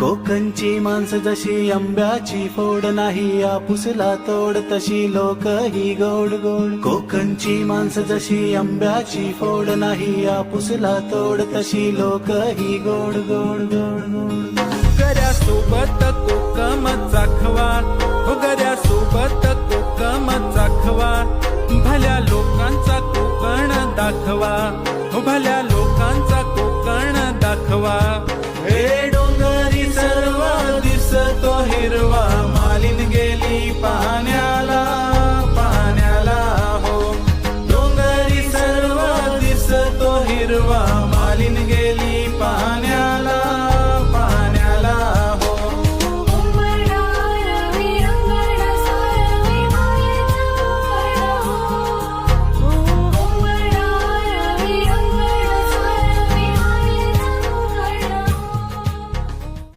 कोकणची माणसं जशी आंब्याची फोड नाही आपुसला तोड तशी लोक ही गोड गोड. कोकणची माणसं जशी आंब्याची फोड नाही आपुसला तोड तशी लोक ही गोड गोड गोड गोड. गऱ्या सोबत कोकम चाखवा हो गऱ्या सोबत कोकम चाखवा भल्या लोकांचा कोकण दाखवा हो भल्या लोकांचा परवा मालिन गेली पाण्याला पाण्याला हो. डोंगरी सर्व दिसतो हिरवा मालिन गेली पाहण्या